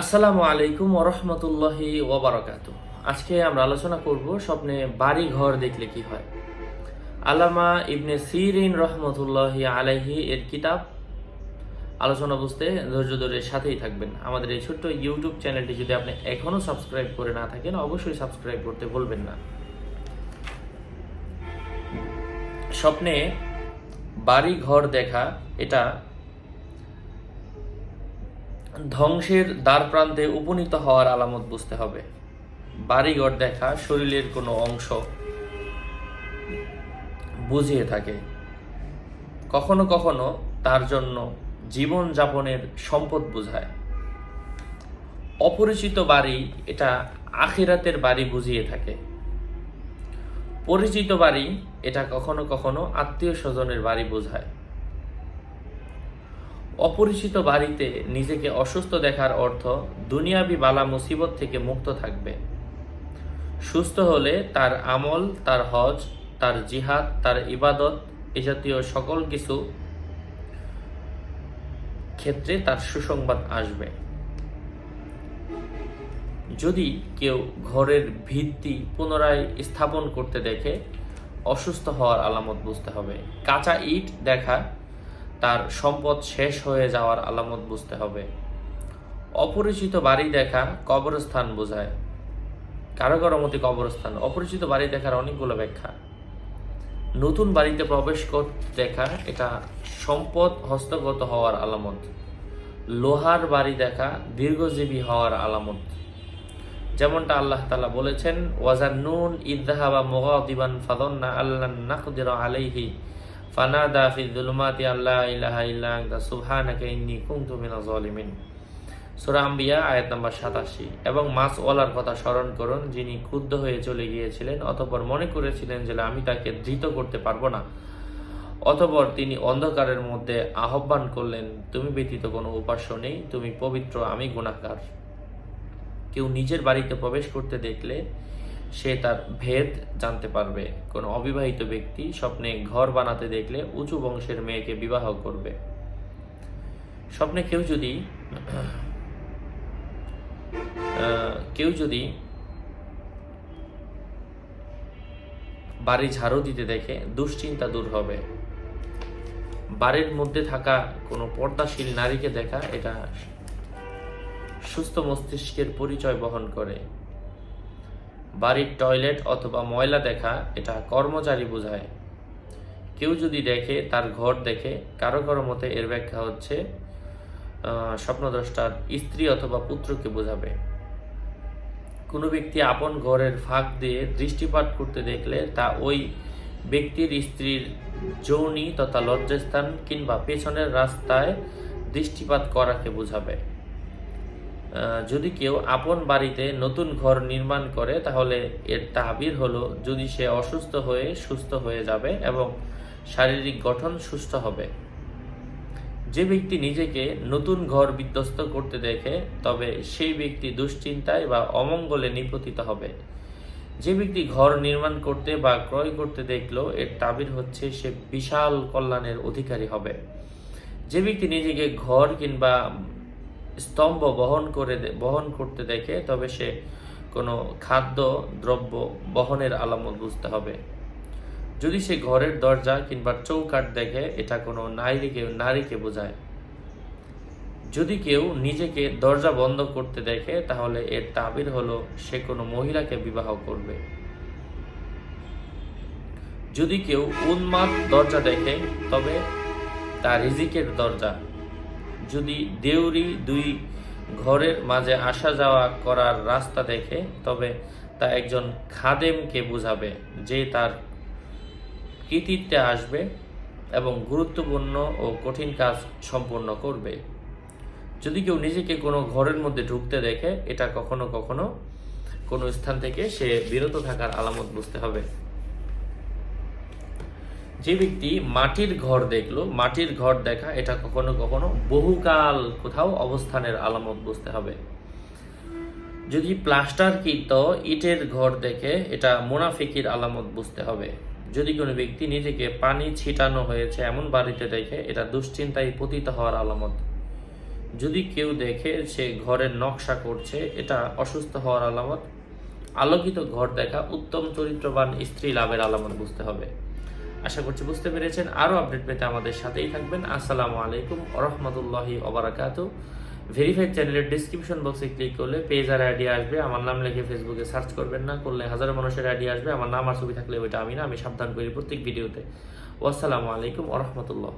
আসসালামু আলাইকুম ওরহমতুল্লাহি ওবরাকাত আজকে আমরা আলোচনা করব স্বপ্নে বাড়ি ঘর দেখলে কি হয়। আলামা ইবনে সিরিন রহমতুল্লাহি আলাইহি এর কিতাব। আলোচনা বুঝতে ধৈর্য ধরে সাথেই থাকবেন। আমাদের এই ছোট্ট ইউটিউব চ্যানেলটি যদি আপনি এখনও সাবস্ক্রাইব করে না থাকেন, অবশ্যই সাবস্ক্রাইব করতে ভুলবেন না। স্বপ্নে বাড়ি ঘর দেখা, এটা ধ্বংসের দ্বার প্রান্তে উপনীত হওয়ার আলামত বুঝতে হবে। বাড়িঘর দেখা শরীরের কোনো অংশ বুঝিয়ে থাকে। কখনো কখনো তার জন্য জীবন যাপনের সম্পদ বোঝায়। অপরিচিত বাড়ি এটা আখিরাতের বাড়ি বুঝিয়ে থাকে। পরিচিত বাড়ি এটা কখনো কখনো আত্মীয় স্বজনের বাড়ি বোঝায়। অপরিচিত বাড়িতে নিজেকে অসুস্থ দেখার অর্থ দুনিয়াবি বালা মুসিবত থেকে মুক্ত থাকবে। সুস্থ হলে তার আমল, তার হজ, তার জিহাদ, তার ইবাদত এ জাতীয় সকল কিছু ক্ষেত্রে তার সুসংবাদ আসবে। যদি কেউ ঘরের ভিত্তি পুনরায় স্থাপন করতে দেখে, অসুস্থ হওয়ার আলামত বুঝতে হবে। কাঁচা ইট দেখা তার সম্পদ শেষ হয়ে যাওয়ার আলামত বুঝতে হবে। অপরিচিত বাড়ি দেখা কবরস্থান বোঝায়। কারও কারও মতে কবরস্থান, অপরিচিত বাড়ি দেখার অনেকগুলো ব্যাখ্যা। নতুন বাড়িতে প্রবেশ করতে দেখা, এটা সম্পদ হস্তগত হওয়ার আলামত। লোহার বাড়ি দেখা দীর্ঘজীবী হওয়ার আলামত। যেমনটা আল্লাহ তালা বলেছেন ওয়াজান নুন ইদাহাবা মোগাদিবান ফাদন্না আল্লাহ নাকদির আলাইহি ফানাদা ফি যুলুমাতি আল্লাহ ইলাহা ইল্লা আনতা, সুবহানাকা ইন্নী কুনতু মিনাজ জালিমিন সূরা আম্বিয়া, আয়াত নাম্বার 87 এবং মাস ওয়ালার কথা স্মরণ করুন, যিনি ক্রুদ্ধ হয়ে চলে গিয়েছিলেন, অতঃপর মনে করেছিলেন যে আমি তাকে ধৃত করতে পারব না। অতঃপর তিনি অন্ধকারের মধ্যে আহ্বান করলেন, তুমি ব্যতীত কোনো উপাস্য নেই, তুমি পবিত্র, আমি গুণাকার কেউ নিজের বাড়িতে প্রবেশ করতে দেখলে সে তার ভেদ জানতে পারবে। কোনো অবিবাহিত ব্যক্তি স্বপ্নে ঘর বানাতে দেখলে উঁচু বংশের মেয়েকে বিবাহ করবে। স্বপ্নে কেউ যদি কেউ যদি বাড়ি ঝাড়ু দিতে দেখে দুশ্চিন্তা দূর হবে। বাড়ির মধ্যে থাকা কোনো পর্দাশীল নারীকে দেখা এটা সুস্থ মস্তিষ্কের পরিচয় বহন করে। বাড়ির টয়লেট অথবা ময়লা দেখা, এটা কর্মচারী বোঝায়। কেউ যদি দেখে, তার ঘর দেখে, কারও কারও মতে এর ব্যাখ্যা হচ্ছে স্বপ্নদ্রষ্টার স্ত্রী অথবা পুত্রকে বোঝাবে। কোনো ব্যক্তি আপন ঘরের ফাঁক দিয়ে দৃষ্টিপাত করতে দেখলে তা ওই ব্যক্তির স্ত্রীর যৌনি তথা লজ্জাস্থান কিংবা পেছনের রাস্তায় দৃষ্টিপাত করাকে বোঝাবে। যদি কেউ আপন বাড়িতে নতুন ঘর নির্মাণ করে, তাহলে এর তাবির হলো, যদি সে অসুস্থ হয়ে সুস্থ হয়ে যাবে এবং শারীরিক গঠন সুস্থ হবে। যে ব্যক্তি নিজেকে নতুন ঘর বিধ্বস্ত করতে দেখে, তবে সেই ব্যক্তি দুশ্চিন্তায় বা অমঙ্গলে নিপতিত হবে। যে ব্যক্তি ঘর নির্মাণ করতে বা ক্রয় করতে দেখল, এর তাবির হচ্ছে সে বিশাল কল্যাণের অধিকারী হবে। যে ব্যক্তি নিজেকে ঘর কিংবা স্তম্ভ বহন করে বহন করতে দেখে তবে সে কোনো খাদ্য, দ্রব্য বহনের আলামত বুঝতে হবে। যদি সে ঘরের দরজা কিংবা চৌকাঠ দেখে, এটা কোনো নারীকে নারীকে বোঝায়। যদি কেউ নিজেকে দরজা বন্ধ করতে দেখে, তাহলে এর তাবির হলো সে কোনো মহিলাকে বিবাহ করবে। যদি কেউ উন্মাদ দরজা দেখে, তবে তা রিজিকের দরজা। যদি দেউরি দুই ঘরের মাঝে আসা যাওয়া করার রাস্তা দেখে, তবে তা একজন খাদেমকে বোঝাবে যে তার কৃতিত্বে আসবে এবং গুরুত্বপূর্ণ ও কঠিন কাজ সম্পন্ন করবে। যদি কেউ নিজেকে কোনো ঘরের মধ্যে ঢুকতে দেখে, এটা কখনো কখনো কোনো স্থান থেকে সে বিরত থাকার আলামত বুঝতে হবে। যে ব্যক্তি মাটির ঘর দেখল, মাটির ঘর দেখা, এটা কখনো কখনো বহুকাল কোথাও অবস্থানের আলামত বুঝতে হবে। যদি প্লাস্টার কৃত ইটের ঘর দেখে, এটা মুনাফিকির আলামত বুঝতে হবে। যদি কোনো ব্যক্তি নিজেকে পানি ছিটানো হয়েছে এমন বাড়িতে দেখে, এটা দুশ্চিন্তায় পতিত হওয়ার আলামত। যদি কেউ দেখে সে ঘরের নকশা করছে, এটা অসুস্থ হওয়ার আলামত। আলোকিত ঘর দেখা, উত্তম চরিত্রবান স্ত্রী লাভের আলামত বুঝতে হবে। আশা করছি বুঝতে পেরেছেন। আরও আপডেট পেতে আমাদের সাথেই থাকবেন। আসসালামু আলাইকুম ওরহমতুল্লাহি ওবরাকাতু। ভেরিফাইড চ্যানেলের ডিসক্রিপশন বক্সে ক্লিক করলে পেজ আর আইডি আসবে। আমার নাম লিখে ফেসবুকে সার্চ করবেন না, করলে হাজারো মানুষের আইডি আসবে। আমার নাম আর ছবি থাকলে ওইটা আমি না, আমি সাবধান করি প্রত্যেক ভিডিওতে। ওয়াসসালামু আলাইকুম ওরহমতুল্লাহ।